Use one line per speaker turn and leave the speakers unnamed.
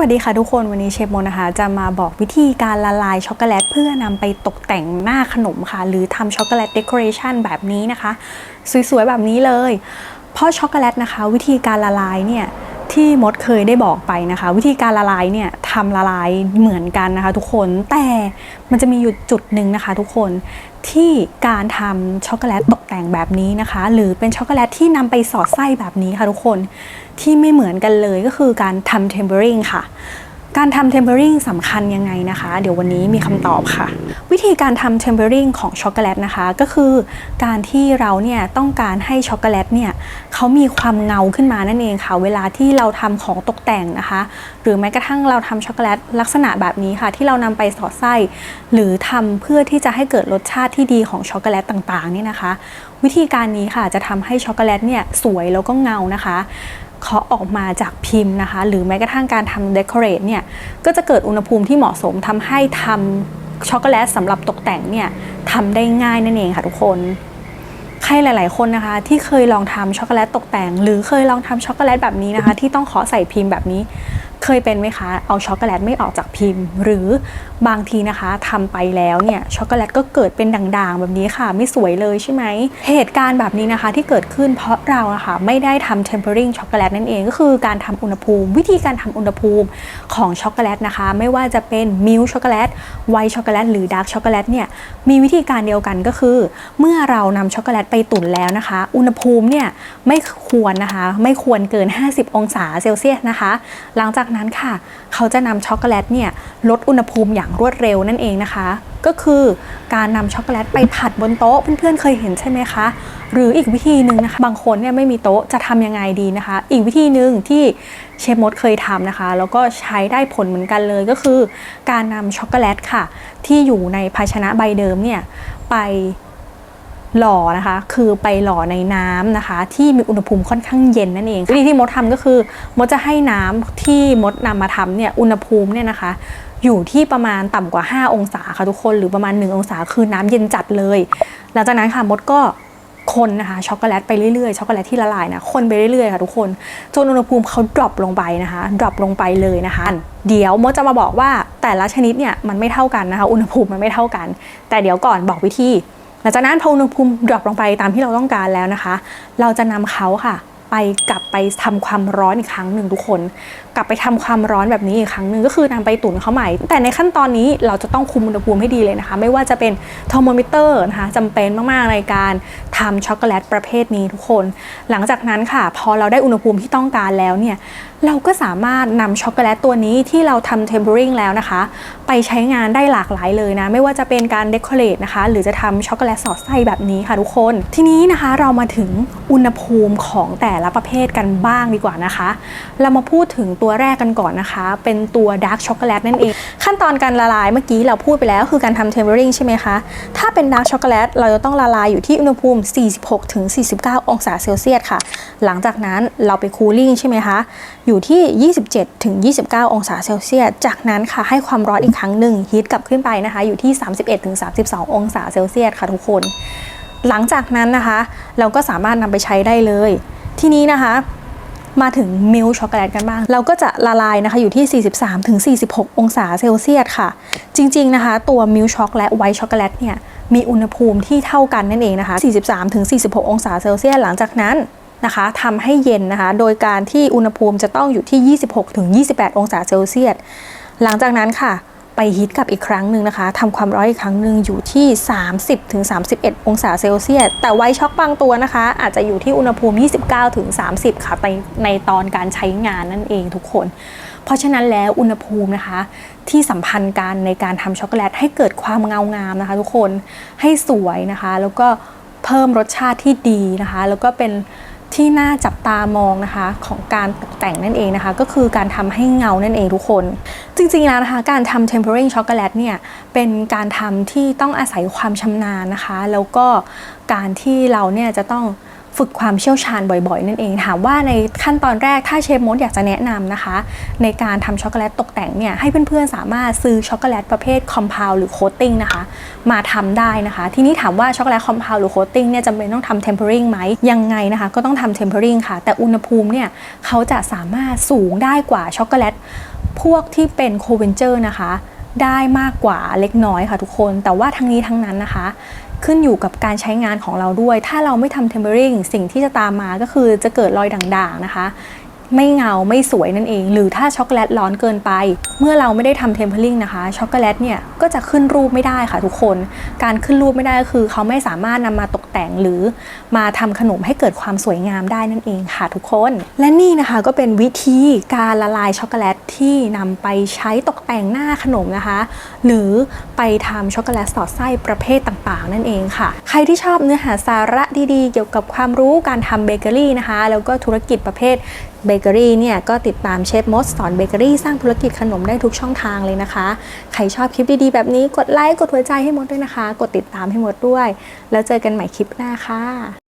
วัสดีค่ะทุกคนวันนี้เชฟโมนะคะจะมาบอกวิธีการละลายช็อกโกแลตเพื่อนำไปตกแต่งหน้าขนมค่ะ หรือทำช็อกโกแลตเดคอเรชันแบบนี้นะคะ สวยๆ แบบนี้เลย เพราะช็อกโกแลตนะคะ วิธีการละลายเนี่ยที่มดเคยได้บอกไปนะคะ วิธีการละลายเนี่ย ทำละลายเหมือนกันนะคะ ทุกคนแต่มันจะมีอยู่จุดหนึ่งนะคะ ทุกคนที่การทำช็อกโกแลตตกแต่งแบบนี้นะคะ หรือเป็นช็อกโกแลตที่นำไปสอดไส้แบบนี้ค่ะทุกคนที่ไม่เหมือนกันเลยก็คือการทำเทมเ e อริงค่ะ การทำเทมเ e อริงสำคัญยังไงนะคะ เดี๋ยววันนี้มีคำตอบค่ะ วิธีการทำเทมเ e อริงของช็อกโกแลตนะคะ ก็คือการที่เราเนี่ยต้องการให้ช็อกโกแลตเนี่ยเขามีความเงาขึ้นมานั่นเองค่ะ เวลาที่เราทำของตกแต่งนะคะ หรือแม้กระทั่งเราทำช็อกโกแลตลักษณะแบบนี้ค่ะ ที่เรานำไปสอดไส้ หรือทำเพื่อที่จะให้เกิดรสชาติที่ดีของช็อกโกแลตต่างๆนี่นะคะวิธีการนี้ค่ะจะทำให้ช็อกโกแลตเนี่ยสวยแล้วก็เงานะคะเขาออกมาจากพิมพ์นะคะ หรือแม้กระทั่งการทำเดคอเรทเนี่ยก็จะเกิดอุณหภูมิที่เหมาะสมทำให้ทำช็อกโกแลตสำหรับตกแต่งเนี่ยทำได้ง่ายนั่นเองค่ะทุกคนใครหลาย ๆ คนนะคะ ที่เคยลองทำช็อกโกแลตตกแต่ง หรือเคยลองทำช็อกโกแลตแบบนี้นะคะ ที่ต้องขอใส่พิมพ์แบบนี้ เคยเป็นไหมคะ เอาช็อกโกแลตไม่ออกจากพิมพ์ หรือบางทีนะคะทำไปแล้วเนี่ยช็อกโกแลตก็เกิดเป็นด่างๆ แบบนี้ค่ะ ไม่สวยเลยใช่ไหม เหตุการณ์แบบนี้นะคะที่เกิดขึ้นเพราะเราอะค่ะไม่ได้ทำ tempering ช็อกโกแลตนั่นเองก็คือการทำอุณหภูมิ วิธีการทำอุณหภูมิของช็อกโกแลตนะคะ ไม่ว่าจะเป็นมิลช็อกโกแลตไวช็อกโกแลตหรือดาร์กช็อกโกแลตเนี่ยมีวิธีการเดียวกันก็คือ เมื่อเรานำช็อกโกแลตไปตุ๋นแล้วนะคะ อุณหภูมิเนี่ยไม่ควรนะคะ ไม่ควรเกิน 50 องศาเซลเซียสนะคะ หลังจากนั้นค่ะ เขาจะนำช็อกโกแลตเนี่ยลดอุณหภูมิอย่างรวดเร็วนั่นเองนะคะ ก็คือการนำช็อกโกแลตไปผัดบนโต๊ะเพื่อนๆเคยเห็นใช่ไหมคะ หรืออีกวิธีหนึ่งนะคะ บางคนเนี่ยไม่มีโต๊ะจะทำยังไงดีนะคะ อีกวิธีหนึ่งที่เชฟมดเคยทำนะคะ แล้วก็ใช้ได้ผลเหมือนกันเลยก็คือ การนำช็อกโกแลตค่ะ ที่อยู่ในภาชนะใบเดิมเนี่ยไป หล่อนะคะ คือไปหล่อในน้ำนะคะ ที่มีอุณหภูมิค่อนข้างเย็นนั่นเองวิธีที่มดทำก็คือมดจะให้น้ำที่มดนำมาทำเนี่ยอุณหภูมิเนี่ยนะคะอยู่ที่ประมาณต่ำกว่า 5 องศาค่ะทุกคนหรือประมาณ 1 องศาคือน้ำเย็นจัดเลย หลังจากนั้นค่ะมดก็คนนะคะช็อกโกแลตไปเรื่อยๆช็อกโกแลตที่ละลายนะคนไปเรื่อยๆค่ะทุกคนจนอุณหภูมิเขาดรอปลงไปนะคะดรอปลงไปเลยนะคะ เดี๋ยวมดจะมาบอกว่าแต่ละชนิดเนี่ยมันไม่เท่ากันนะคะ อุณหภูมิมันไม่เท่ากัน แต่เดี๋ยวก่อนบอกวิธี ลังจากนั้นพออุณหภูมิดรอปลงไปตามที่เราต้องการแล้วนะคะ เราจะนำเขาค่ะ ไปกลับไปทำความร้อนอีกครั้งหนึ่งทุกคน กลับไปทำความร้อนแบบนี้อีกครั้งหนึ่งก็คือนำไปตุ๋นเขาใหม่ แต่ในขั้นตอนนี้เราจะต้องคุมอุณหภูมิให้ดีเลยนะคะ ไม่ว่าจะเป็นเทอร์โมมิเตอร์นะคะจำเป็นมากๆในการทำช็อกโกแลตประเภทนี้ทุกคน หลังจากนั้นค่ะ พอเราได้อุณหภูมิที่ต้องการแล้วเนี่ยเราก็สามารถนำช็อกโกแลตตัวนี้ที่เราทำเทมเ e อริงแล้วนะคะ ไปใช้งานได้หลากหลายเลยนะ ไม่ว่าจะเป็นการเดคอเรทนะคะ หรือจะทำช็อกโกแลตสอดไส้แบบนี้ค่ะทุกคน ทีนี้นะคะเรามาถึงอุณหภูมิของแต่ละประเภทกันบ้างดีกว่านะคะ เรามาพูดถึงตัวแรกกันก่อนนะคะ เป็นตัวดาร์กช็อกโกแลตนั่นเอง ขั้นตอนการละลายเมื่อกี้เราพูดไปแล้วคือการทำเทมเ e อริงใช่ไหมคะ ถ้าเป็นดาร์กช็อกโกแลตเราจะต้องละลายอยู่ที่อุณหภูมิ 46-49 องศาเซลเซียสค่ะ หลังจากนั้นเราไปคูลิ่งใช่ไหมคะ อยู่ที่ 27ถึง29 องศาเซลเซียส จากนั้นค่ะให้ความร้อนอีกครั้งหนึ่งฮีทกลับขึ้นไปนะคะ อยู่ที่ 31ถึง32 องศาเซลเซียสค่ะทุกคน หลังจากนั้นนะคะ เราก็สามารถนำไปใช้ได้เลย ทีนี้นะคะมาถึงมิลช็อกโกแลตกันบ้าง เราก็จะละลายนะคะอยู่ที่ 43ถึง46 องศาเซลเซียสค่ะ จริง ๆ นะคะ ตัวมิลช็อกและไวท์ช็อกโกแลตเนี่ย มีอุณหภูมิที่เท่ากันนั่นเองนะคะ 43ถึง46 องศาเซลเซียสหลังจากนั้นนะคะทำให้เย็นนะคะ โดยการที่อุณหภูมิจะต้องอยู่ที่ 26ถึง28 องศาเซลเซียส หลังจากนั้นค่ะ ไปฮีทกับอีกครั้งหนึ่งนะคะทำความร้อนอีกครั้งหนึ่งอยู่ที่ 30ถึง31 องศาเซลเซียส แต่ไวช็อกบางตัวนะคะ อาจจะอยู่ที่อุณหภูมิ 29ถึง30 ค่ะในในตอนการใช้งานนั่นเองทุกคน เพราะฉะนั้นแล้วอุณหภูมินะคะ ที่สัมพันธ์กันในการทำช็อกโกแลตให้เกิดความเงางามนะคะ ทุกคนให้สวยนะคะ แล้วก็เพิ่มรสชาติที่ดีนะคะ แล้วก็เป็น ที่น่าจับตามองนะคะของการตกแต่งนั่นเองนะคะ ก็คือการทำให้เงานั่นเองทุกคน จริงๆแล้วนะคะ การทำ tempering ช็อกโกแลตเนี่ยเป็นการทำที่ต้องอาศัยความชำนาญนะคะ แล้วก็การที่เราเนี่ยจะต้อง ฝึกความเชี่ยวชาญบ่อยๆ นั่นเอง ถามว่าในขั้นตอนแรกถ้าเชฟมดอยากจะแนะนำนะคะ ในการทำช็อกโกแลตตกแต่งเนี่ยให้เพื่อนๆ สามารถซื้อช็อกโกแลตประเภทคอมเพลหรือโคตติ้งนะคะ มาทำได้นะคะ ทีนี้ถามว่าช็อกโกแลตคอมเพลหรือโคตติ้งเนี่ยจำเป็นต้องทำเทมเพอริงไหมยังไงนะคะก็ต้องทำเทมเพอริงค่ะ แต่อุณหภูมิเนี่ยเขาจะสามารถสูงได้กว่าช็อกโกแลตพวกที่เป็นโคเวนเจอร์นะคะได้มากกว่าเล็กน้อยค่ะทุกคน แต่ว่าทั้งนี้ทั้งนั้นนะคะ ขึ้นอยู่กับการใช้งานของเราด้วย ถ้าเราไม่ทำเทมเ e อริงสิ่งที่จะตามมาก็คือจะเกิดรอยด่างๆนะคะ ไม่เงาไม่สวยนั่นเอง หรือถ้าช็อกโกแลตร้อนเกินไป เมื่อเราไม่ได้ทำเทมเพอริงนะคะช็อกโกแลตเนี่ยก็จะขึ้นรูปไม่ได้ค่ะทุกคน การขึ้นรูปไม่ได้ก็คือ เขาไม่สามารถนำมาตกแต่งหรือมาทำขนมให้เกิดความสวยงามได้นั่นเองค่ะทุกคน และนี่นะคะก็เป็นวิธีการละลายช็อกโกแลต ที่นำไปใช้ตกแต่งหน้าขนมนะคะ หรือไปทำช็อกโกแลตสอดไส้ประเภทต่างๆ นั่นเองค่ะ ใครที่ชอบเนื้อหาสาระดีๆ เกี่ยวกับความรู้การทำเบเกอรี่นะคะ แล้วก็ธุรกิจประเภทเบเกอรี่เนี่ยก็ติดตามเชฟมดสอนเบเกอรี่สร้างธุรกิจขนมได้ทุกช่องทางเลยนะคะ ใครชอบคลิปดีๆ แบบนี้กดไลค์กดหัวใจให้มดด้วยนะคะ กดติดตามให้มดด้วย แล้วเจอกันใหม่คลิปหน้าค่ะ